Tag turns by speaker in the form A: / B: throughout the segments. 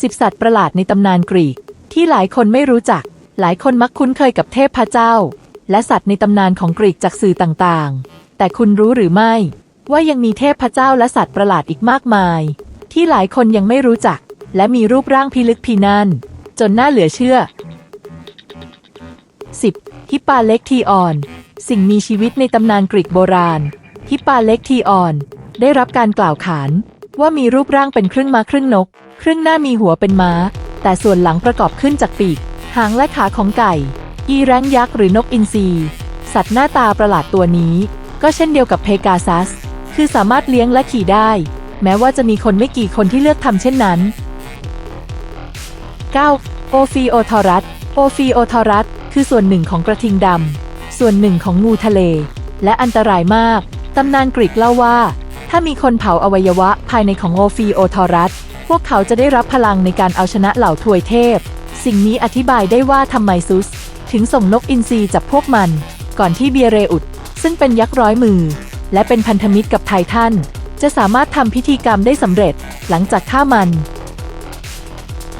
A: สิบสัตว์ประหลาดในตำนานกรีก ที่หลายคนไม่รู้จัก หลายคนมักคุ้นเคยกับเทพเจ้า และสัตว์ในตำนานของกรีกจากสื่อต่างๆ แต่คุณรู้หรือไม่ ว่ายังมีเทพเจ้าและสัตว์ประหลาดอีกมากมาย ที่หลายคนยังไม่รู้จัก และมีรูปร่างพิลึกพินันจนน่าเหลือเชื่อ 10. ฮิปปาเล็กทีออน สิ่งมีชีวิตในตำนานกรีกโบราณฮิปปาเล็กทีออน ได้รับการกล่าวขาน ว่ามีรูปร่างเป็นครึ่งม้าครึ่งนก ครึ่งหน้ามีหัวเป็นม้า แต่ส่วนหลังประกอบขึ้นจากปีก หางและขาของไก่ อีแรงยักษ์หรือนกอินทรีสัตว์หน้าตาประหลาดตัวนี้ ก็เช่นเดียวกับเพกาซัส คือสามารถเลี้ยงและขี่ได้ แม้ว่าจะมีคนไม่กี่คนที่เลือกทำเช่นนั้น 9. โอฟีโอทอรัสโอฟีโอทอรัสคือส่วนหนึ่งของกระทิงดำส่วนหนึ่งของงูทะเล และอันตรายมาก ตำนานกรีกเล่าว่า ถ้ามีคนเผาอวัยวะภายในของโอฟีโอทอรัส พวกเขาจะได้รับพลังในการเอาชนะเหล่าทวยเทพ สิ่งนี้อธิบายได้ว่าทำไมซุส ถึงส่งนกอินทรีจับพวกมัน ก่อนที่เบียเรอุด ซึ่งเป็นยักษ์ร้อยมือ และเป็นพันธมิตรกับไททันจะสามารถทำพิธีกรรมได้สำเร็จหลังจากฆ่ามัน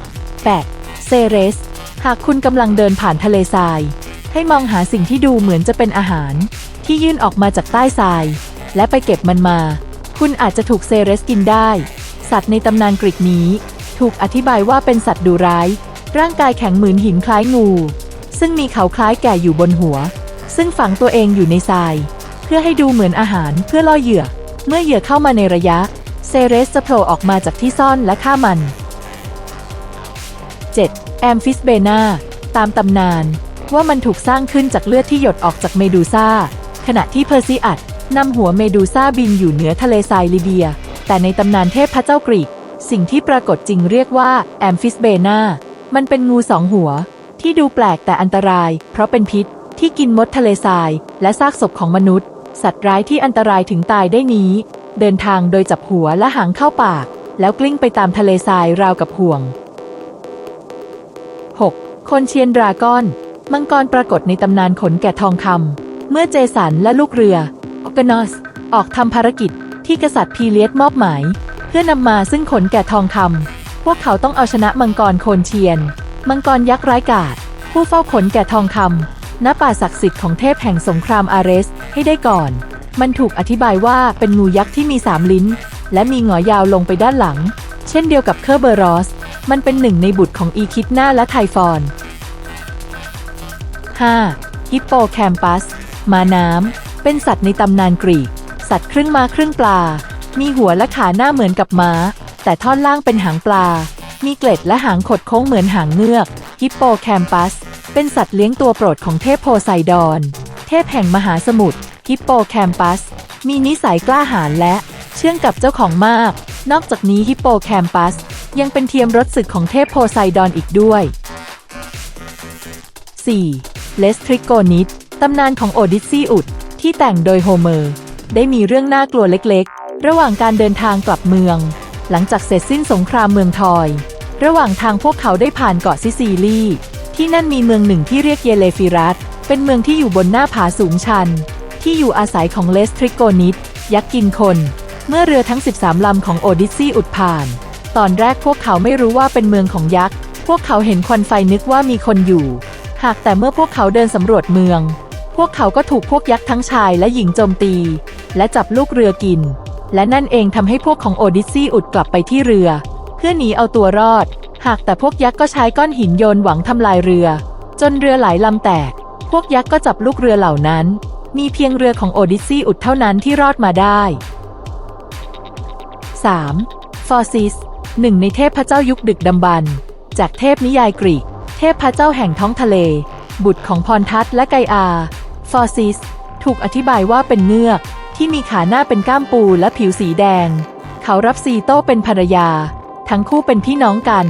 A: 8. เซเรส หากคุณกำลังเดินผ่านทะเลทราย ให้มองหาสิ่งที่ดูเหมือนจะเป็นอาหาร ที่ยื่นออกมาจากใต้ทราย และไปเก็บมันมา คุณอาจจะถูกเซเรสกินได้ สัตว์ในตำนานกรีกนี้ ถูกอธิบายว่าเป็นสัตว์ดุร้าย ร่างกายแข็งเหมือนหินคล้ายงู ซึ่งมีเขาคล้ายแก่อยู่บนหัว ซึ่งฝังตัวเองอยู่ในทราย เพื่อให้ดูเหมือนอาหารเพื่อล่อเหยื่อ เมื่อเหยื่อเข้ามาในระยะ เซเรสจะโผล่ออกมาจากที่ซ่อนและฆ่ามัน 7. แอมฟิสเบนาตามตำนาน ว่ามันถูกสร้างขึ้นจากเลือดที่หยดออกจากเมดูซ่าขณะที่เพอร์ซิอัด นำหัวเมดูซ่าบินอยู่เหนือทะเลทรายลิเบีย แต่ในตำนานเทพพระเจ้ากรีก สิ่งที่ปรากฏจริงเรียกว่าแอมฟิสเบนามันเป็นงูสองหัว ที่ดูแปลกแต่อันตราย เพราะเป็นพิษที่กินมดทะเลทราย และซากศพของมนุษย์ สัตว์ร้ายที่อันตรายถึงตายได้นี้ เดินทางโดยจับหัวและหางเข้าปาก แล้วกลิ้งไปตามทะเลทรายราวกับห่วง 6. คนเชียนดราก้อน มังกรปรากฏในตำนานขนแกะทองคำเมื่อเจสันและลูกเรือ ออกนอส ออกทำภารกิจที่กษัตริย์พีเลียสมอบหมาย เพื่อนำมาซึ่งขนแกะทองคำพวกเขาต้องเอาชนะมังกรโคนเชียน มังกรยักษ์ร้ายกาจผู้เฝ้าขนแกะทองคำณป่าศักดิ์สิทธิ์ของเทพแห่งสงครามอาเรสให้ได้ก่อน มันถูกอธิบายว่าเป็นงูยักษ์ที่มีสามลิ้น และมีหงอยาวลงไปด้านหลัง เช่นเดียวกับเคอร์เบอรอส มันเป็นหนึ่งในบุตรของอีคิดนาและไทฟอน 5. ฮิปโปแคมปัส มาน้ำ เป็นสัตว์ในตำนานกรีก สัตว์ครึ่งม้าครึ่งปลา มีหัวและขาหน้าเหมือนกับม้า แต่ท่อนล่างเป็นหางปลา มีเกล็ดและหางขดโค้งเหมือนหางเงือกฮิปโปแคมปัส เป็นสัตว์เลี้ยงตัวโปรดของเทพโพไซดอน เทพแห่งมหาสมุทรฮิปโปแคมปัส มีนิสัยกล้าหาญและเชื่องกับเจ้าของมาก นอกจากนี้ฮิปโปแคมปัส ยังเป็นเทียมรถศึกของเทพโพไซดอนอีกด้วย 4. เลสทริโกนิดตำนานของโอดิซีอุด ที่แต่งโดยโฮเมอร์ ได้มีเรื่องน่ากลัวเล็กๆ ระหว่างการเดินทางกลับเมือง หลังจากเสร็จสิ้นสงครามเมืองทอย ระหว่างทางพวกเขาได้ผ่านเกาะซิซีลีที่นั่นมีเมืองหนึ่งที่เรียกเยเลฟิรัสเป็นเมืองที่อยู่บนหน้าผาสูงชัน ที่อยู่อาศัยของเลสทริโกนิดยักษ์กินคน เมื่อเรือทั้ง 13 ลำของโอดิซีอุดผ่าน ตอนแรกพวกเขาไม่รู้ว่าเป็นเมืองของยักษ์ พวกเขาเห็นควันไฟนึกว่ามีคนอยู่ หากแต่เมื่อพวกเขาเดินสำรวจเมือง พวกเขาก็ถูกพวกยักษ์ทั้งชายและหญิงโจมตี และจับลูกเรือกิน และนั่นเองทำให้พวกของโอดิสซีอุดกลับไปที่เรือ เพื่อหนีเอาตัวรอด หากแต่พวกยักษ์ก็ใช้ก้อนหินโยนหวังทำลายเรือ จนเรือหลายลำแตก พวกยักษ์ก็จับลูกเรือเหล่านั้น มีเพียงเรือของโอดิสซีอุดเท่านั้นที่รอดมาได้ 3. ฟอซิสหนึ่งในเทพพระเจ้ายุคดึกดำบรรพ์จากเทพนิยายกรีก เทพพระเจ้าแห่งท้องทะเล บุตรของพรทัตและไกอา ฟอซิสถูกอธิบายว่าเป็นเงือกที่มีขาหน้าเป็นก้ามปูและผิวสีแดง เขารับซีโต้เป็นภรรยา ทั้งคู่เป็นพี่น้องกัน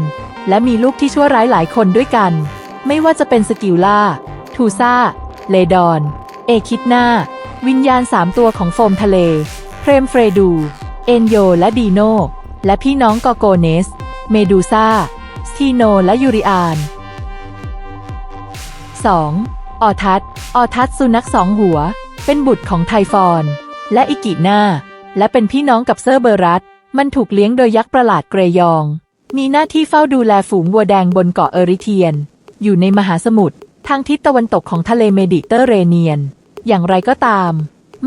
A: และมีลูกที่ชั่วร้ายหลายคนด้วยกัน ไม่ว่าจะเป็นสกิลล่า ทูซาเลดอน เอคิดนาวิญญาณสามตัวของโฟมทะเลเพรมเฟรดู เอนโยและดีโน และพี่น้องกอโกเนส เมดูซาสทีโนและยูริอาน 2. ออทัสออทัสสุนัขสองหัว เป็นบุตรของไทฟอน และอิกินาและเป็นพี่น้องกับเซอร์เบอรัส มันถูกเลี้ยงโดยยักษ์ประหลาดเกรยอง มีหน้าที่เฝ้าดูแลฝูงวัวแดงบนเกาะเอริเทียน อยู่ในมหาสมุทรทางทิศตะวันตกของทะเลเมดิเตอร์เรเนียน อย่างไรก็ตาม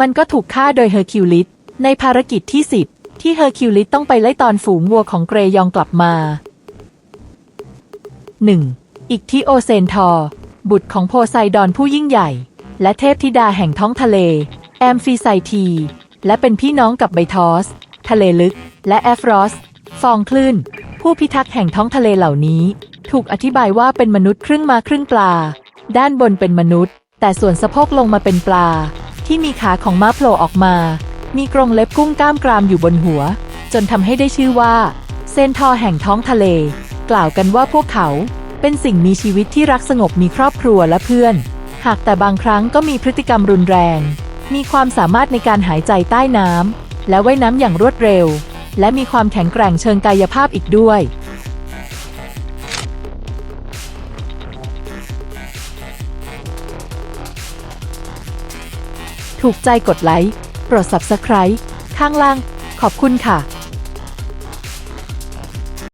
A: มันก็ถูกฆ่าโดยเฮอร์คิวลิสในภารกิจที่ 10 ที่เฮอร์คิวลิสต้องไปไล่ตอนฝูงวัวของเกรยองกลับมา 1. อิกทิโอเซนทอร์ บุตรของโพไซดอนผู้ยิ่งใหญ่ และเทพธิดาแห่งท้องทะเล แอมฟิไซที และเป็นพี่น้องกับไบทอส ทะเลลึก และแอฟรอส ฟองคลื่น ผู้พิทักษ์แห่งท้องทะเลเหล่านี้ ถูกอธิบายว่าเป็นมนุษย์ครึ่งมาครึ่งปลา ด้านบนเป็นมนุษย์ แต่ส่วนสะโพกลงมาเป็นปลา ที่มีขาของม้าโผล่ออกมา มีกรงเล็บกุ้งกล้ามกรามอยู่บนหัว จนทำให้ได้ชื่อว่า เซนทอแห่งท้องทะเล กล่าวกันว่าพวกเขา เป็นสิ่งมีชีวิตที่รักสงบมีครอบครัวและเพื่อน หากแต่บางครั้งก็มีพฤติกรรมรุนแรง มีความสามารถในการหายใจใต้น้ำและว่ายน้ำอย่างรวดเร็ว และมีความแข็งแกร่งเชิงกายภาพอีกด้วย ถูกใจกดไลค์กด Subscribe ข้างล่าง ขอบคุณค่ะ